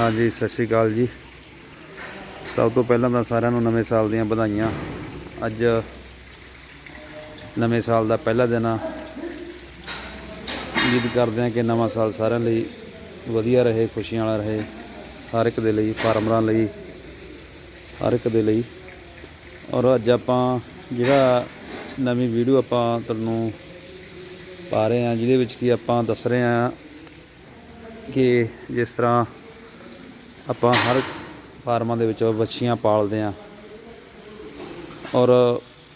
ਹਾਂਜੀ, ਸਤਿ ਸ਼੍ਰੀ ਅਕਾਲ ਜੀ। ਸਭ ਤੋਂ ਪਹਿਲਾਂ ਤਾਂ ਸਾਰਿਆਂ ਨੂੰ ਨਵੇਂ ਸਾਲ ਦੀਆਂ ਵਧਾਈਆਂ। ਅੱਜ ਨਵੇਂ ਸਾਲ ਦਾ ਪਹਿਲਾ ਦਿਨ ਆ। ਉਮੀਦ ਕਰਦੇ ਹਾਂ ਕਿ ਨਵਾਂ ਸਾਲ ਸਾਰਿਆਂ ਲਈ ਵਧੀਆ ਰਹੇ, ਖੁਸ਼ੀਆਂ ਵਾਲਾ ਰਹੇ। ਹਰ ਇੱਕ ਦੇ ਲਈ, ਫਾਰਮਰਾਂ ਲਈ, ਹਰ ਇੱਕ ਦੇ ਲਈ। ਔਰ ਅੱਜ ਆਪਾਂ ਜਿਹੜਾ ਨਵੀਂ ਵੀਡੀਓ ਆਪਾਂ ਤੁਹਾਨੂੰ ਪਾ ਰਹੇ ਹਾਂ, ਜਿਹਦੇ ਵਿੱਚ ਕੀ ਆਪਾਂ ਦੱਸ ਰਹੇ ਹਾਂ ਕਿ ਜਿਸ ਤਰ੍ਹਾਂ ਆਪਾਂ ਹਰ ਫਾਰਮਾਂ ਦੇ ਵਿੱਚ ਵੱਛੀਆਂ ਪਾਲਦੇ ਹਾਂ। ਔਰ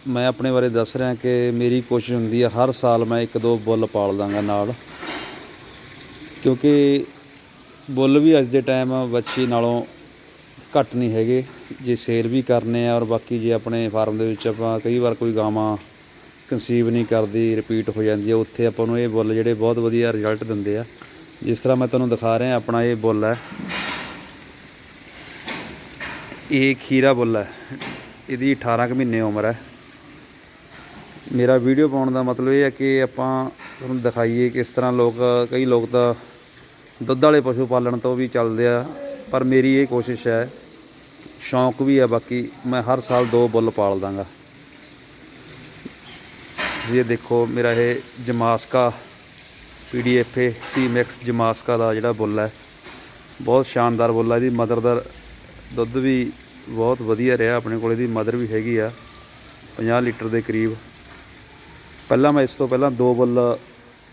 ਮੈਂ ਆਪਣੇ ਬਾਰੇ ਦੱਸ ਰਿਹਾ ਕਿ ਮੇਰੀ ਕੋਸ਼ਿਸ਼ ਹੁੰਦੀ ਹੈ ਹਰ ਸਾਲ ਮੈਂ ਇੱਕ ਦੋ ਬੁੱਲ ਪਾਲ ਦਾਂਗਾ ਨਾਲ। ਕਿਉਂਕਿ ਬੁੱਲ ਵੀ ਅੱਜ ਦੇ ਟਾਈਮ ਬੱਚੀ ਨਾਲੋਂ ਘੱਟ ਨਹੀਂ ਹੈਗੇ। ਜੇ ਸੇਲ ਵੀ ਕਰਨੇ ਆ ਔਰ ਬਾਕੀ ਜੇ ਆਪਣੇ ਫਾਰਮ ਦੇ ਵਿੱਚ ਆਪਾਂ ਕਈ ਵਾਰ ਕੋਈ ਗਾਵਾਂ ਕਨਸੀਵ ਨਹੀਂ ਕਰਦੀ ਰਿਪੀਟ ਹੋ ਜਾਂਦੀ ਹੈ ਉੱਥੇ ਆਪਾਂ ਨੂੰ ਇਹ ਬੁੱਲ ਜਿਹੜੇ ਬਹੁਤ ਵਧੀਆ ਰਿਜ਼ਲਟ ਦਿੰਦੇ ਆ। ਜਿਸ ਤਰ੍ਹਾਂ ਮੈਂ ਤੁਹਾਨੂੰ ਦਿਖਾ ਰਿਹਾ, ਆਪਣਾ ਇਹ ਬੁੱਲ ਹੈ। ਇਹ ਖੀਰਾ ਬੁੱਲ ਹੈ। ਇਹਦੀ 18 ਕੁ ਮਹੀਨੇ ਉਮਰ ਹੈ। ਮੇਰਾ ਵੀਡੀਓ ਪਾਉਣ ਦਾ ਮਤਲਬ ਇਹ ਹੈ ਕਿ ਆਪਾਂ ਤੁਹਾਨੂੰ ਦਿਖਾਈਏ ਕਿਸ ਤਰ੍ਹਾਂ ਲੋਕ, ਕਈ ਲੋਕ ਤਾਂ ਦੁੱਧ ਵਾਲੇ ਪਸ਼ੂ ਪਾਲਣ ਤੋਂ ਵੀ ਚੱਲਦੇ ਆ, ਪਰ ਮੇਰੀ ਇਹ ਕੋਸ਼ਿਸ਼ ਹੈ, ਸ਼ੌਂਕ ਵੀ ਹੈ ਬਾਕੀ ਮੈਂ ਹਰ ਸਾਲ ਦੋ ਬੁੱਲ ਪਾਲ ਦਾਂਗਾ। ਇਹ ਦੇਖੋ, ਮੇਰਾ ਇਹ ਜਮਾਸਕਾ ਪੀਡੀਐਫ ਸੀ ਮਿਕਸ ਜਮਾਸਕਾ ਦਾ ਜਿਹੜਾ ਬੁੱਲ ਹੈ। ਬਹੁਤ ਸ਼ਾਨਦਾਰ ਬੁੱਲ ਹੈ, ਇਹਦੀ ਮਦਰ ਦਾ ਦੁੱਧ ਵੀ ਬਹੁਤ ਵਧੀਆ ਰਿਹਾ, ਆਪਣੇ ਕੋਲ ਇਹਦੀ ਮਦਰ ਵੀ ਹੈਗੀ ਆ 50 ਲੀਟਰ ਦੇ ਕਰੀਬ। ਪਹਿਲਾਂ ਮੈਂ ਇਸ ਤੋਂ ਪਹਿਲਾਂ ਦੋ ਬੁੱਲ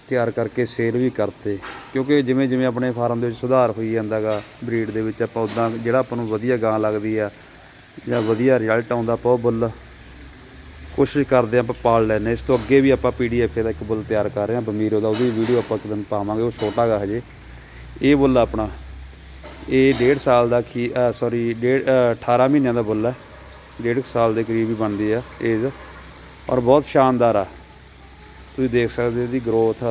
ਤਿਆਰ ਕਰਕੇ ਸੇਲ ਵੀ ਕਰਤੇ, ਕਿਉਂਕਿ ਜਿਵੇਂ ਜਿਵੇਂ ਆਪਣੇ ਫਾਰਮ ਦੇ ਵਿੱਚ ਸੁਧਾਰ ਹੋਈ ਜਾਂਦਾਗਾ, ਬਰੀਡ ਦੇ ਵਿੱਚ ਆਪਾਂ ਉਦਾਂ ਜਿਹੜਾ ਆਪਾਂ ਨੂੰ ਵਧੀਆ ਗਾਂ ਲੱਗਦੀ ਆ, ਜਾਂ ਵਧੀਆ ਰਿਜ਼ਲਟ ਆਉਂਦਾ, ਆਪਾਂ ਉਹ ਬੁੱਲ ਕੋਸ਼ਿਸ਼ ਕਰਦੇ ਹਾਂ ਆਪਾਂ ਪਾਲ ਲੈਨੇ ਇਸ ਤੋਂ ਅੱਗੇ ਵੀ ਆਪਾਂ ਪੀਡੀਐਫ ਦਾ ਇੱਕ ਬੁੱਲ ਤਿਆਰ ਕਰ ਰਹੇ ਹਾਂ, ਬਮੀਰੋ ਦਾ ਉਹਦੀ ਵੀਡੀਓ ਆਪਾਂ ਇੱਕ ਦਿਨ ਪਾਵਾਂਗੇ, ਉਹ ਛੋਟਾ ਗਾ ਹਜੇ। ਇਹ ਬੁੱਲ ਆਪਣਾ ਇਹ ਡੇਢ ਸਾਲ ਦਾ ਕੀ ਸੌਰੀ ਡੇਢ ਅ, 18 ਮਹੀਨਿਆਂ ਦਾ ਬੁੱਲ ਹੈ। ਡੇਢ ਕੁ ਸਾਲ ਦੇ ਕਰੀਬ ਹੀ ਬਣਦੀ ਆ ਏਜ ਔਰ ਬਹੁਤ ਸ਼ਾਨਦਾਰ ਆ। ਤੁਸੀਂ ਦੇਖ ਸਕਦੇ ਹੋ ਇਹਦੀ ਗਰੋਥ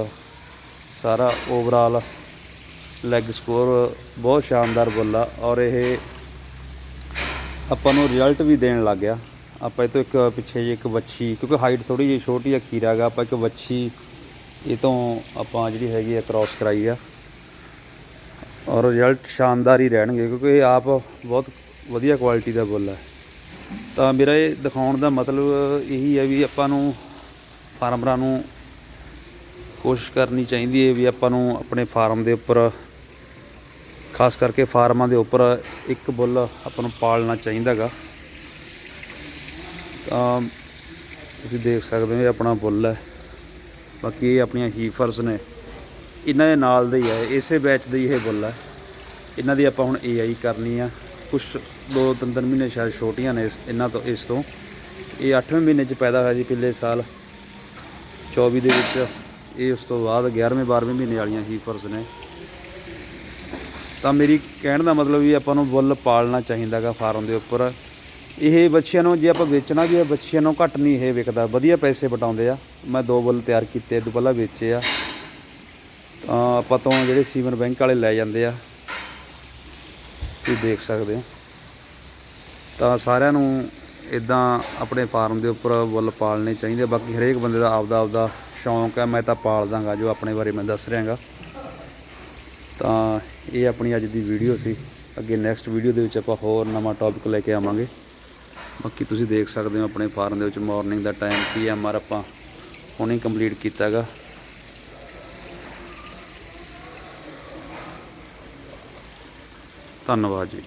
ਸਾਰਾ ਓਵਰਆਲ ਲੈਗ ਸਕੋਰ ਬਹੁਤ ਸ਼ਾਨਦਾਰ ਬੁੱਲ ਆ ਔਰ ਇਹ ਆਪਾਂ ਨੂੰ ਰਿਜ਼ਲਟ ਵੀ ਦੇਣ ਲੱਗ ਗਿਆ। ਆਪਾਂ ਇਹ ਤੋਂ ਇੱਕ ਪਿੱਛੇ ਜੇ ਇੱਕ ਵੱਛੀ ਕਿਉਂਕਿ ਹਾਈਟ ਥੋੜੀ ਜਿਹੀ ਛੋਟੀ ਆ ਖੀਰਾ ਗਾ ਆਪਾਂ ਇੱਕ ਵੱਛੀ ਇਹ ਤੋਂ ਆਪਾਂ ਜਿਹੜੀ ਹੈਗੀ ਆ ਕ੍ਰਾਸ ਕਰਾਈ ਆ। ਔਰ ਰਿਜ਼ਲਟ ਸ਼ਾਨਦਾਰ ਹੀ ਰਹਿਣਗੇ ਕਿਉਂਕਿ ਇਹ ਆਪ ਬਹੁਤ ਵਧੀਆ ਕੁਆਲਿਟੀ ਦਾ ਬੁੱਲ ਹੈ। ਤਾਂ ਮੇਰਾ ਇਹ ਦਿਖਾਉਣ ਦਾ ਮਤਲਬ ਇਹੀ ਹੈ ਵੀ ਆਪਾਂ ਨੂੰ ਫਾਰਮਰਾਂ ਨੂੰ ਕੋਸ਼ਿਸ਼ ਕਰਨੀ ਚਾਹੀਦੀ ਹੈ ਵੀ ਆਪਾਂ ਨੂੰ ਆਪਣੇ ਫਾਰਮ ਦੇ ਉੱਪਰ, ਖਾਸ ਕਰਕੇ ਫਾਰਮਾਂ ਦੇ ਉੱਪਰ ਇੱਕ ਬੁੱਲ ਆਪਾਂ ਨੂੰ ਪਾਲਣਾ ਚਾਹੀਦਾਗਾ ਤਾਂ ਤੁਸੀਂ ਦੇਖ ਸਕਦੇ ਹੋ ਇਹ ਆਪਣਾ ਬੁੱਲ ਹੈ। ਬਾਕੀ ਇਹ ਆਪਣੀਆਂ ਹੀਫਰਸ ਨੇ। ਇਹਨਾਂ ਦੇ ਨਾਲ ਦੇ ਹੀ ਹੈ ਇਸੇ ਬੈਚ ਦੇ ਹੀ ਇਹ ਬੁੱਲ ਹੈ ਇਹਨਾਂ ਦੀ ਆਪਾਂ ਹੁਣ ਏਆਈ ਕਰਨੀ ਆ। ਕੁਝ ਦੋ, ਤਿੰਨ ਤਿੰਨ ਮਹੀਨੇ ਸ਼ਾਇਦ ਛੋਟੀਆਂ ਨੇ ਇਸ- ਇਹਨਾਂ ਤੋਂ ਇਸ ਤੋਂ। ਇਹ 8ਵੇਂ ਮਹੀਨੇ 'ਚ ਪੈਦਾ ਹੋਇਆ ਜੀ ਪਿਛਲੇ ਸਾਲ। 24 ਦੇ ਵਿੱਚ ਇਹ ਉਸ ਤੋਂ ਬਾਅਦ 11ਵੇਂ 12ਵੇਂ ਮਹੀਨੇ ਵਾਲੀਆਂ ਹੀਫਰਸ ਨੇ। ਤਾਂ ਮੇਰੀ ਕਹਿਣ ਦਾ ਮਤਲਬ ਵੀ ਆਪਾਂ ਨੂੰ ਬੁੱਲ ਪਾਲਣਾ ਚਾਹੀਦਾਗਾ ਫਾਰਮ ਦੇ ਉੱਪਰ। ਇਹ ਬੱਚਿਆਂ ਨੂੰ ਜੇ ਆਪਾਂ ਵੇਚਣਾ ਵੀ ਹੈ ਬੱਚਿਆਂ ਨੂੰ ਘੱਟ ਨਹੀਂ ਇਹ ਵਿਕਦਾ। ਵਧੀਆ ਪੈਸੇ ਵਟਾਉਂਦੇ ਆ। ਮੈਂ ਦੋ ਬੁੱਲ ਤਿਆਰ ਕੀਤੇ ਇਹ ਤੋਂ ਪਹਿਲਾਂ ਵੇਚੇ ਆ। ਆਪਾਂ ਤੋਂ ਜਿਹੜੇ ਸੀਵਨ ਬੈਂਕ ਵਾਲੇ ਲੈ ਜਾਂਦੇ ਆ। ਤੁਸੀਂ ਦੇਖ ਸਕਦੇ ਹੋ। ਤਾਂ ਸਾਰਿਆਂ ਨੂੰ ਇਦਾਂ ਆਪਣੇ ਫਾਰਮ ਦੇ ਉੱਪਰ ਬੁੱਲ ਪਾਲਣੇ ਚਾਹੀਦੇ ਬਾਕੀ ਹਰੇਕ ਬੰਦੇ ਦਾ ਆਪਦਾ ਆਪਦਾ ਸ਼ੌਂਕ ਹੈ ਮੈਂ ਤਾਂ ਪਾਲ ਦਾਂਗਾ ਜੋ ਆਪਣੇ ਬਾਰੇ ਮੈਂ ਦੱਸ ਰਿਹਾਗਾ। ਤਾਂ ਇਹ ਆਪਣੀ ਅੱਜ ਦੀ ਵੀਡੀਓ ਸੀ। ਅੱਗੇ ਨੈਕਸਟ ਵੀਡੀਓ ਦੇ ਵਿੱਚ ਆਪਾਂ ਹੋਰ ਨਵਾਂ ਟੌਪਿਕ ਲੈ ਕੇ ਆਵਾਂਗੇ। ਬਾਕੀ ਤੁਸੀਂ ਦੇਖ ਸਕਦੇ ਹੋ ਆਪਣੇ ਫਾਰਮ ਦੇ ਵਿੱਚ ਮਾਰਨਿੰਗ ਦਾ ਟਾਈਮ ਪੀਐਮਆਰ ਆਪਾਂ ਹੁਣੇ ਕੰਪਲੀਟ ਕੀਤਾਗਾ। ਧੰਨਵਾਦ ਜੀ।